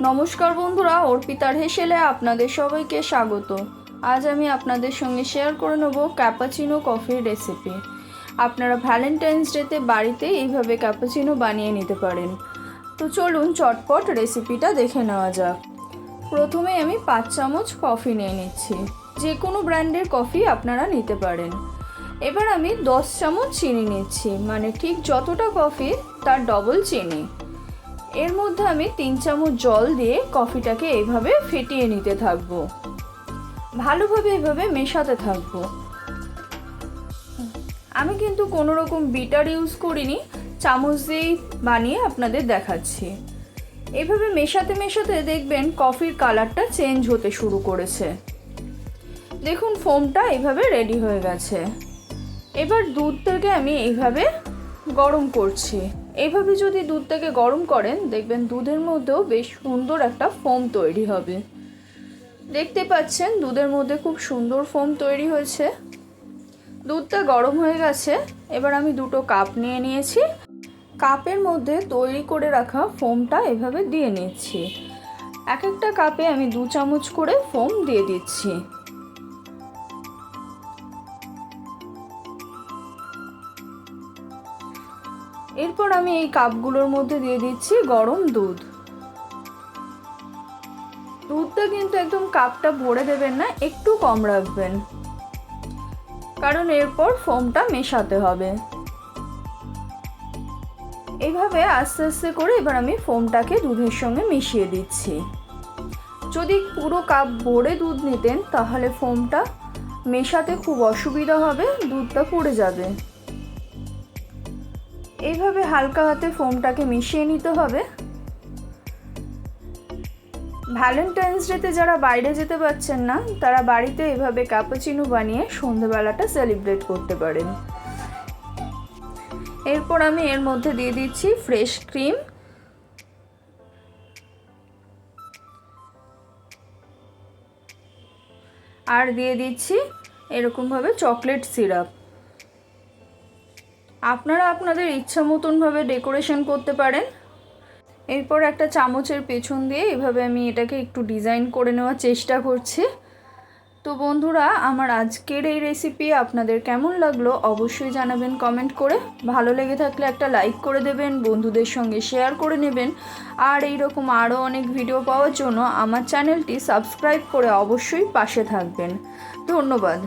নমস্কার বন্ধুরা অর্পিতার হেসেলে আপনাদের সবাইকে স্বাগত। আজ আমি আপনাদের সঙ্গে শেয়ার করে নেব ক্যাপাচিনো কফির রেসিপি আপনারা ভ্যালেন্টাইন্স ডেতে বাড়িতে এইভাবে ক্যাপাচিনো বানিয়ে নিতে পারেন। তো চলুন চটপট রেসিপিটা দেখে নেওয়া যাক। প্রথমে আমি পাঁচ চামচ কফি নিয়ে নিচ্ছি। যে কোনো ব্র্যান্ডের কফি আপনারা নিতে পারেন। এবার আমি দশ চামচ চিনি নিচ্ছি মানে ঠিক যতটা কফি তার ডবল চিনি। এর মধ্যে আমি তিন চামচ জল দিয়ে কফিটাকে এইভাবে ফেটিয়ে নিতে থাকব। ভালোভাবে এভাবে মেশাতে থাকব। আমি কিন্তু কোনো রকম বিটার ইউজ করিনি, চামচ দিয়েই বানিয়ে আপনাদের দেখাচ্ছি। এভাবে মেশাতে মেশাতে দেখবেন কফির কালারটা চেঞ্জ হতে শুরু করেছে। দেখুন, ফোমটা এইভাবে রেডি হয়ে গেছে। এবার দুধটাকে আমি এইভাবে গরম করছি। এইভাবে যদি দুধটাকে গরম করেন, দেখবেন দুধের মধ্যেও বেশ সুন্দর একটা ফোম তৈরি হবে। দেখতে পাচ্ছেন, দুধের মধ্যে খুব সুন্দর ফোম তৈরি হয়েছে। দুধটা গরম হয়ে গেছে, এবার আমি দুটো কাপ নিয়ে নিয়েছি। কাপের মধ্যে তৈরি করে রাখা ফোমটা এভাবে দিয়ে নিচ্ছি। এক একটা কাপে আমি দু চামচ করে ফোম দিয়ে দিচ্ছি। এরপর আমি এই কাপগুলোর মধ্যে দিয়ে দিচ্ছি গরম দুধ। দুধটা কিন্তু একদম কাপটা ভরে দেবেন না, একটু কম রাখবেন। কারণ এরপর ফোমটা মেশাতে হবে। এইভাবে আস্তে আস্তে করে এবার আমি ফোমটাকে দুধের সঙ্গে মিশিয়ে দিচ্ছি। যদি পুরো কাপ ভরে দুধ নিতেন, তাহলে ফোমটা মেশাতে খুব অসুবিধা হবে, দুধটা পড়ে যাবে। এইভাবে হালকা হাতে ফোমটাকে মিশিয়ে নিতে হবে। ভ্যালেন্টাইন্স ডেতে যারা বাইরে যেতে পারছেন না, তারা বাড়িতে এভাবে ক্যাপাচিনো বানিয়ে সন্ধেবেলাটা সেলিব্রেট করতে পারেন। এরপর আমি এর মধ্যে দিয়ে দিচ্ছি ফ্রেশ ক্রিম আর দিয়ে দিচ্ছি এরকমভাবে চকলেট সিরাপ আপনারা আপনাদের ইচ্ছা মতনভাবে ডেকোরেশন করতে পারেন। এরপর একটা চামচের পেছন দিয়ে এভাবে আমি এটাকে একটু ডিজাইন করে নেওয়ার চেষ্টা করছি। তো বন্ধুরা, আমার আজকের এই রেসিপি আপনাদের কেমন লাগল অবশ্যই জানাবেন কমেন্ট করে। ভালো লেগে থাকলে একটা লাইক করে দেবেন, বন্ধুদের সঙ্গে শেয়ার করে নেবেন। আর এই রকম আরও অনেক ভিডিও পাওয়ার জন্য আমার চ্যানেলটি সাবস্ক্রাইব করে অবশ্যই পাশে থাকবেন। ধন্যবাদ।